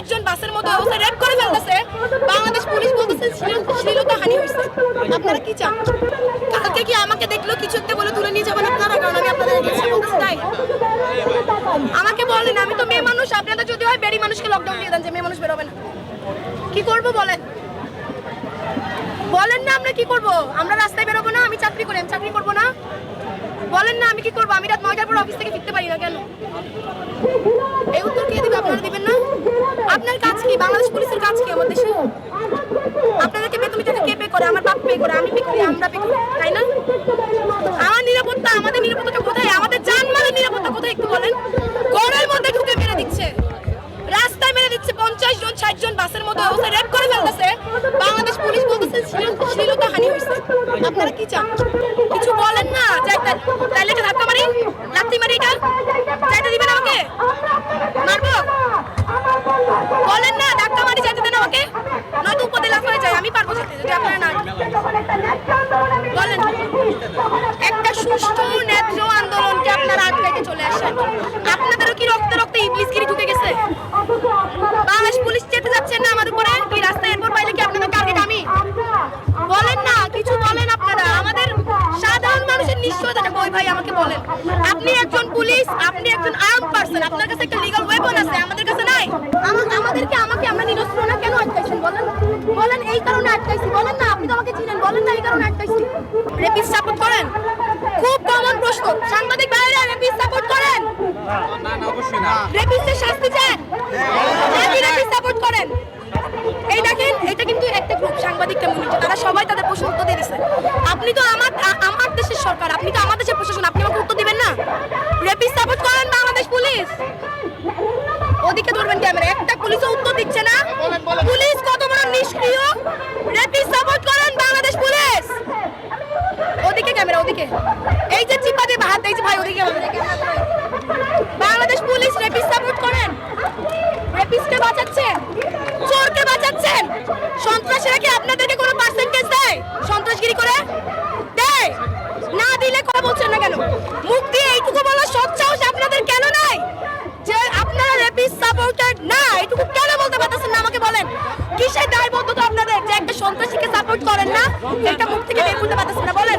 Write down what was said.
একজন বাসের মতো অবস্থায় রেপ করে ফেলতেছে। বাংলাদেশ পুলিশ বলতেছে শ্লীলতা হানি হয়েছে। আপনারা কি চান? কালকে কি আমাকে দেখল? কিছু একটা বলে তুলে নিয়ে যাবেন আপনারা? কারণ আমি আপনাদের এগেছে বলতেছি তাই? আমাকে বলেন, আমি তো মেয়ে মানুষ। আপনারা যদি হয় বেরি মানুষকে লকডাউন দিয়ে দেন যে মেয়ে মানুষ বেরোবে না। কি করব বলেন? বলেন না আমরা কি করব? আমরা রাস্তায় বেরোবো না, আমি চাকরি করি, আমি চাকরি করব না। বলেন না আমি কি করব? আমি রাত নয়টার পর অফিস থেকে ফিরতে পারি না কেন? এই উত্তর আপনার কাজ কি? বাংলাদেশ পুলিশের কাজ কি আমার দেশে? আপনাদেরকে বেতন টাকা কে পে করে? আমার বাপ পে করে, আমি পে করি, আমরা পে করি, তাই না? আমার নিরাপত্তা, আমাদের নিরাপত্তাটা কোথায়? আমাদের জানমালের নিরাপত্তা কোথায় একটু বলেন? ঘরের মধ্যে ঢুকে মেরে দিচ্ছে। রাস্তায় মেরে দিচ্ছে পঞ্চাশ জন, ষাট জন বাসের মধ্যে অবস্থায় রেপ করে ফেলতেছে। বাংলাদেশ পুলিশ বলতেছে শ্লীল- শ্লীলতা হানি হয়েছে। আপনারা কি চান? কিছু বলেন না? তাইলে একটা ধাক্কা মারি, লাথি মারি এটা? বলেন না মারি যাইতে দেন আমাকে। নয়তো উপদে লাফ হয়ে যায়, আমি পারব যেতে, যদি না বলেন, একটা সুষ্ঠু, ন্যায্য আন্দোলনকে আপনারা আটকাইতে চলে আসেন। আপনাদেরও কি রক্তে রক্তে ঢুকে গেছে? বাংলাদেশ পুলিশ চেতে যাচ্ছেন না আমাদের উপরে। কি রাস্তায় এরপর পাইলে কি আপনাদের টার্গেট আমি বলেন না, কিছু বলেন আপনারা। আমাদের সাধারণ মানুষের নিশ্চয়তাটা ভাই, আমাকে বলেন। আপনি একজন পুলিশ, আপনি একজন আর্ম পারসন। আপনার কাছে একটা লিগ্যাল ওয়েপন আছে। আমাদের কাছে নাই আমা- আমাদেরকে আমাকে আমরা নিরস্ত্র না কেন আটকাইছেন বলেন বলেন এই কারণে আটকাইছি বলেন না আপনি তো আমাকে চিনেন বলেন না এই কারণে আটকাইছি। রেপিস সাপোর্ট করেন। খুব কমন প্রশ্ন সাংবাদিক ভাইরা রেপিস সাপোর্ট করেন? না না অবশ্যই না। রেপিসের শাস্তি চান? নাকি রেপিস সাপোর্ট করেন? এই দেখেন এটা কিন্তু একটা গ্রুপ সাংবাদিক কমিউনিটি তারা সবাই তাদের প্রশ্ন উত্তর দিয়ে দিছে। আপনি তো আমার আমার দেশের সরকার আপনি তো আমার দেশের প্রশাসন আপনি আমাকে উত্তর দিবেন না রেপিস সাপোর্ট করেন বাংলাদেশ পুলিশ ওদিকে ধরবেন ক্যামেরা একটা পুলিশও উত্তর দিচ্ছে না পুলিশ কত বড় নিষ্ক্রিয় রেপিস সাপোর্ট করেন বাংলাদেশ পুলিশ ওদিকে ক্যামেরা ওদিকে এই যে চিপা দিয়ে হাত এই যে ভাই ওদিকে আমাদের camera Bangladesh police, rapist support করেন। রেপিসকে বাঁচাচ্ছেন, চোরকে বাঁচাচ্ছেন। সন্ত্রাসীরা কি আপনাদেরকে কোনো পার্সেন্টেজ দেয়? সন্ত্রাসগিরি করে? দেয়। না দিলে কথা বলছেন না কেন? মুখ দিয়ে এইটুকু বলার সৎ সাহস আপনাদের কেন নাই? যে আপনারা রেপিস সাপোর্টার না, এইটুকু কেন বলতে পারতেছেন না? আমাকে বলেন। কিসের দায়বদ্ধতা আপনাদের? যে একটা সন্ত্রাসীকে সাপোর্ট করেন না এটা মুখ থেকে বের করতে পারতেছেন না। বলেন।